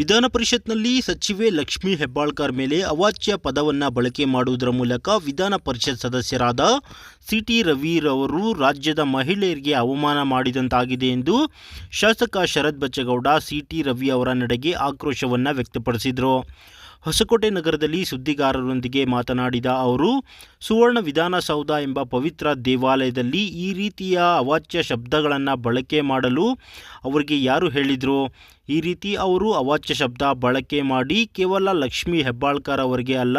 ವಿಧಾನ ಪರಿಷತ್ನಲ್ಲಿ ಸಚಿವೆ ಲಕ್ಷ್ಮೀ ಹೆಬ್ಬಾಳ್ಕರ್ ಮೇಲೆ ಅವಾಚ್ಯ ಪದವನ್ನು ಬಳಕೆ ಮಾಡುವುದರ ಮೂಲಕ ವಿಧಾನ ಪರಿಷತ್ ಸದಸ್ಯರಾದ ಸಿಟಿ ರವಿರವರು ರಾಜ್ಯದ ಮಹಿಳೆಯರಿಗೆ ಅವಮಾನ ಮಾಡಿದಂತಾಗಿದೆ ಎಂದು ಶಾಸಕ ಶರತ್ ಬಚ್ಚೇಗೌಡ ಸಿಟಿ ರವಿ ಅವರ ನಡೆಗೆ ಆಕ್ರೋಶವನ್ನು ವ್ಯಕ್ತಪಡಿಸಿದರು. ಹೊಸಕೋಟೆ ನಗರದಲ್ಲಿ ಸುದ್ದಿಗಾರರೊಂದಿಗೆ ಮಾತನಾಡಿದ ಅವರು, ಸುವರ್ಣ ವಿಧಾನಸೌಧ ಎಂಬ ಪವಿತ್ರ ದೇವಾಲಯದಲ್ಲಿ ಈ ರೀತಿಯ ಅವಾಚ್ಯ ಶಬ್ದಗಳನ್ನು ಬಳಕೆ ಮಾಡಲು ಅವರಿಗೆ ಯಾರು ಹೇಳಿದರು? ಈ ರೀತಿ ಅವರು ಅವಾಚ್ಯ ಶಬ್ದ ಬಳಕೆ ಮಾಡಿ ಕೇವಲ ಲಕ್ಷ್ಮೀ ಹೆಬ್ಬಾಳ್ಕರ್ ಅವರಿಗೆ ಅಲ್ಲ,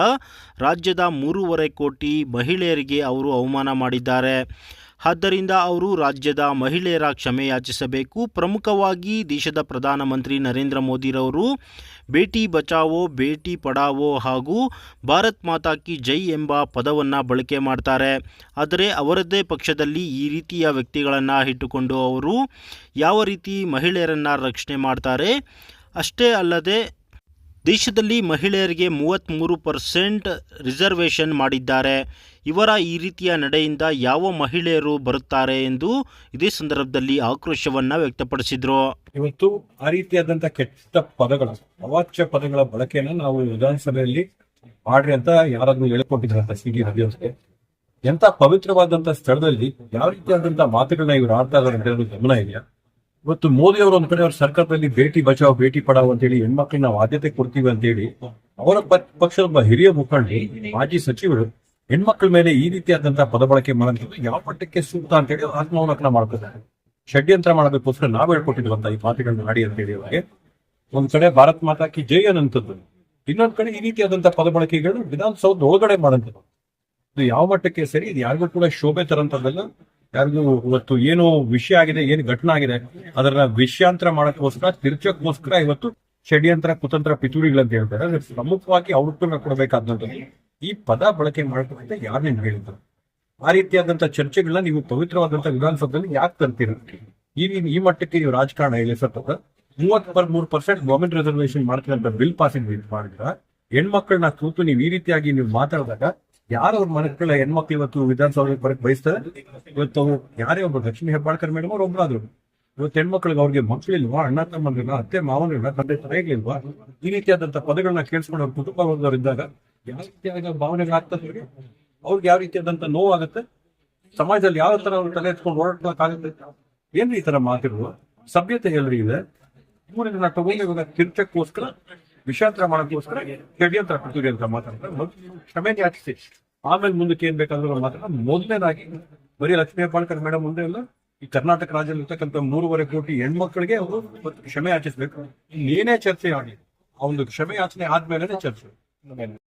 ರಾಜ್ಯದ ಮೂರುವರೆ ಕೋಟಿ ಮಹಿಳೆಯರಿಗೆ ಅವರು ಅವಮಾನ ಮಾಡಿದ್ದಾರೆ. ಆದ್ದರಿಂದ ಅವರು ರಾಜ್ಯದ ಮಹಿಳೆಯರ ಕ್ಷಮೆ ಯಾಚಿಸಬೇಕು ಪ್ರಮುಖವಾಗಿ ದೇಶದ ಪ್ರಧಾನಮಂತ್ರಿ ನರೇಂದ್ರ ಮೋದಿರವರು ಬೇಟಿ ಬಚಾವೋ, ಬೇಟಿ ಪಡಾವೋ ಹಾಗೂ ಭಾರತ್ ಮಾತಾ ಕಿ ಜೈ ಎಂಬ ಪದವನ್ನು ಬಳಕೆ ಮಾಡ್ತಾರೆ. ಆದರೆ ಅವರದ್ದೇ ಪಕ್ಷದಲ್ಲಿ ಈ ರೀತಿಯ ವ್ಯಕ್ತಿಗಳನ್ನು ಇಟ್ಟುಕೊಂಡು ಅವರು ಯಾವ ರೀತಿ ಮಹಿಳೆಯರನ್ನು ರಕ್ಷಣೆ ಮಾಡ್ತಾರೆ? ಅಷ್ಟೇ ಅಲ್ಲದೆ ದೇಶದಲ್ಲಿ ಮಹಿಳೆಯರಿಗೆ ಮೂವತ್ತ್ಮೂರು ಪರ್ಸೆಂಟ್ ರಿಸರ್ವೇಷನ್ ಮಾಡಿದ್ದಾರೆ. ಇವರ ಈ ರೀತಿಯ ನಡೆಯಿಂದ ಯಾವ ಮಹಿಳೆಯರು ಬರುತ್ತಾರೆ ಎಂದು ಇದೇ ಸಂದರ್ಭದಲ್ಲಿ ಆಕ್ರೋಶವನ್ನ ವ್ಯಕ್ತಪಡಿಸಿದ್ರು. ಇವತ್ತು ಆ ರೀತಿಯಾದಂತಹ ಕೆಟ್ಟ ಪದಗಳ, ಅವಾಚ್ಯ ಪದಗಳ ಬಳಕೆನ ನಾವು ವಿಧಾನಸಭೆಯಲ್ಲಿ ಮಾಡ್ರಿ ಅಂತ ಯಾರಾದ್ರೂ ಹೇಳ್ಕೊಟ್ಟಿದ್ರಂತ ಸಿ ಡಿ ರವಿ ಅವ್ರಿಗೆ ಎಂತ ಪವಿತ್ರವಾದಂತಹ ಸ್ಥಳದಲ್ಲಿ ಯಾವ ರೀತಿಯಾದಂತಹ ಮಾತುಗಳನ್ನ ಇವರು ಆಡ್ತಾ ಇದಾರೆ ಅಂತ ಗಮನ ಇದೆಯಾ? ಇವತ್ತು ಮೋದಿ ಅವರು ಒಂದ್ ಕಡೆ ಅವ್ರ ಸರ್ಕಾರದಲ್ಲಿ ಬೇಟಿ ಬಚಾವ್, ಬೇಟಿ ಪಡಾವ್ ಅಂತ ಹೇಳಿ ಹೆಣ್ಮಕ್ಳಿಗೆ ನಾವು ಆದ್ಯತೆ ಕೊಡ್ತೀವಿ ಅಂತ ಹೇಳಿ ಅವರ ಪಕ್ಷದ ಹಿರಿಯ ಮುಖಂಡಿ, ಮಾಜಿ ಸಚಿವರು ಹೆಣ್ಮಕ್ಳ ಮೇಲೆ ಈ ರೀತಿಯಾದಂತಹ ಪದ ಬಳಕೆ ಮಾಡೋದು ಯಾವ ಮಟ್ಟಕ್ಕೆ ಸೂಕ್ತ ಅಂತ ಹೇಳಿ ಆತ್ಮಾವಲೋಕನ ಮಾಡ್ತಾರೆ ಷಡ್ಯಂತ್ರ ಮಾಡಬೇಕೋಸ್ಕರ ನಾವ್ ಹೇಳ್ಕೊಟ್ಟಿದ್ವಂತ ಈ ಮಾತುಗಳನ್ನ ನಾಡಿ ಅಂತ ಹೇಳಿ ಅವರಿಗೆ. ಒಂದ್ ಕಡೆ ಭಾರತ್ ಮಾತಾ ಕಿ ಜೈ ಅನ್ನಂಥದ್ದು ಇನ್ನೊಂದ್ ಕಡೆ ಈ ರೀತಿಯಾದಂತಹ ಪದ ಬಳಕೆಗಳು ವಿಧಾನಸೌಧ ಒಳಗಡೆ ಮಾಡಂತದ್ದು. ಇದು ಯಾವ ಮಟ್ಟಕ್ಕೆ ಸರಿ, ಇದು ಯಾರಿಗೂ ಕೂಡ ಶೋಭೆ ತರಂತದ್ದಲ್ಲ ಯಾರಿಗೂ ಇವತ್ತು ಏನು ವಿಷಯ ಆಗಿದೆ, ಏನು ಘಟನೆ ಆಗಿದೆ, ಅದನ್ನ ವಿಷಯಾಂತರ ಮಾಡೋಕ್ಕೋಸ್ಕರ, ತಿರ್ಚಕ್ಕೋಸ್ಕರ ಇವತ್ತು ಷಡ್ಯಂತ್ರ, ಕುತಂತ್ರ, ಪಿತೂರಿಗಳಂತ ಹೇಳ್ತಾರೆ. ಅಂದ್ರೆ ಪ್ರಮುಖವಾಗಿ ಔಟ್ಪುಟ್ ಕೊಡಬೇಕಾದಂತ ಈ ಪದ ಬಳಕೆ ಮಾಡಬೇಕಂತ ಯಾರು ನಿಮ್ಗೆ ಹೇಳಿದ್ರು ಆ ರೀತಿಯಾದಂತ ಚರ್ಚೆಗಳನ್ನ ನೀವು ಪವಿತ್ರವಾದಂತ ವಿಧಾನಸಭೆಯಲ್ಲಿ ಯಾಕೆ ತರ್ತೀರ ಈ ಈ ಮಟ್ಟಕ್ಕೆ ನೀವು ರಾಜಕಾರಣ ಇಳಿಸತ್ತದ ಮೂವತ್ ಮೂರ್ ಪರ್ಸೆಂಟ್ ಗೌರ್ಮೆಂಟ್ ರಿಸರ್ವೇಶನ್ ಮಾಡ್ತೀರಂತ ಬಿಲ್ ಪಾಸಿಂಗ್ ಮಾಡಿದ್ರ, ಹೆಣ್ಮಕ್ಳನ್ನ ಕೂತು ನೀವು ಈ ರೀತಿಯಾಗಿ ನೀವು ಮಾತಾಡಿದಾಗ ಯಾರು ಅವ್ರ ಹೆಣ್ಮಕ್ಳು ಇವತ್ತು ವಿಧಾನಸೌಧಕ್ಕೆ ಬರಕ್ ಬಯಸ್ತಾರೆ? ಇವತ್ತು ಯಾರೇ ಒಬ್ರು ಲಕ್ಷ್ಮೀ ಹೆಬ್ಬಾಳ್ಕರ್ ಮೇಡಮ್ ಅವ್ರು ಒಬ್ಬರಾದ್ರು ಇವತ್ತು ಹೆಣ್ಮಕ್ಳಿಗೆ ಅವ್ರಿಗೆ ಮಕ್ಳಿಲ್ವಾ ಅಣ್ಣ ತಮ್ಮಂದ್ರನ್ನ ಅತ್ತೆ ಮಾವನಿಲ್ಲ ತಂದೆ ತಾಯಿಗಳಿಲ್ವಾ ಈ ರೀತಿಯಾದಂತ ಪದಗಳನ್ನ ಕೇಳಿಸ್ಕೊಂಡು ಅವ್ರ ಕುಟುಂಬ ಇದ್ದಾಗ ಯಾವ ರೀತಿಯಾದ ಭಾವನೆಗಳಾಗ್ತದೆ ಅವ್ರಿಗೆ? ಅವ್ರಿಗೆ ಯಾವ ರೀತಿಯಾದಂತ ನೋವಾಗುತ್ತೆ? ಸಮಾಜದಲ್ಲಿ ಯಾವ ತರ ಅವ್ರು ತಲೆ ಎತ್ಕೊಂಡು ಓಡಾಡ್ಲಾಕಾಗುತ್ತೆ ಏನ್ರಿ ಈ ತರ ಮಾತಿರುವ ಸಭ್ಯತೆ ಎಲ್ರಿ ಇದೆ ಇವ್ರನ್ನ ತಗೊಂಡು ಇವಾಗ ಕಿರ್ಚಕ್ಕೋಸ್ಕರ ವಿಷಾಂತರ ಮಾಡೋದಕ್ಕೋಸ್ಕರ ಷಡ್ಯಂತ್ರ ಕೊಡ್ತೀವಿ ಅಂತ ಮಾತಾಡ್ತಾರೆ. ಕ್ಷಮೆ ಯಾಚಿಸಿ. ಆಮೇಲೆ ಮುಂದಕ್ಕೆ ಏನ್ ಬೇಕಾದ್ರೂ ಮಾತ್ರ ಮೊದಲನೇದಾಗಿ ಬರೀ ಲಕ್ಷ್ಮೀ ಹೆಬ್ಬಾಳ್ಕರ್ ಮೇಡಮ್ ಮುಂದೆ ಇಲ್ಲ ಈ ಕರ್ನಾಟಕ ರಾಜ್ಯದಲ್ಲಿ ಇರ್ತಕ್ಕಂಥ ಮೂರುವರೆ ಕೋಟಿ ಹೆಣ್ಮಕ್ಳಿಗೆ ಅವರು ಕ್ಷಮೆ ಯಾಚಿಸ್ಬೇಕು. ಏನೇ ಚರ್ಚೆ ಆಗಲಿ. ಆ ಒಂದು ಕ್ಷಮೆ ಯಾಚನೆ ಆದ್ಮೇಲೆ ಚರ್ಚೆ.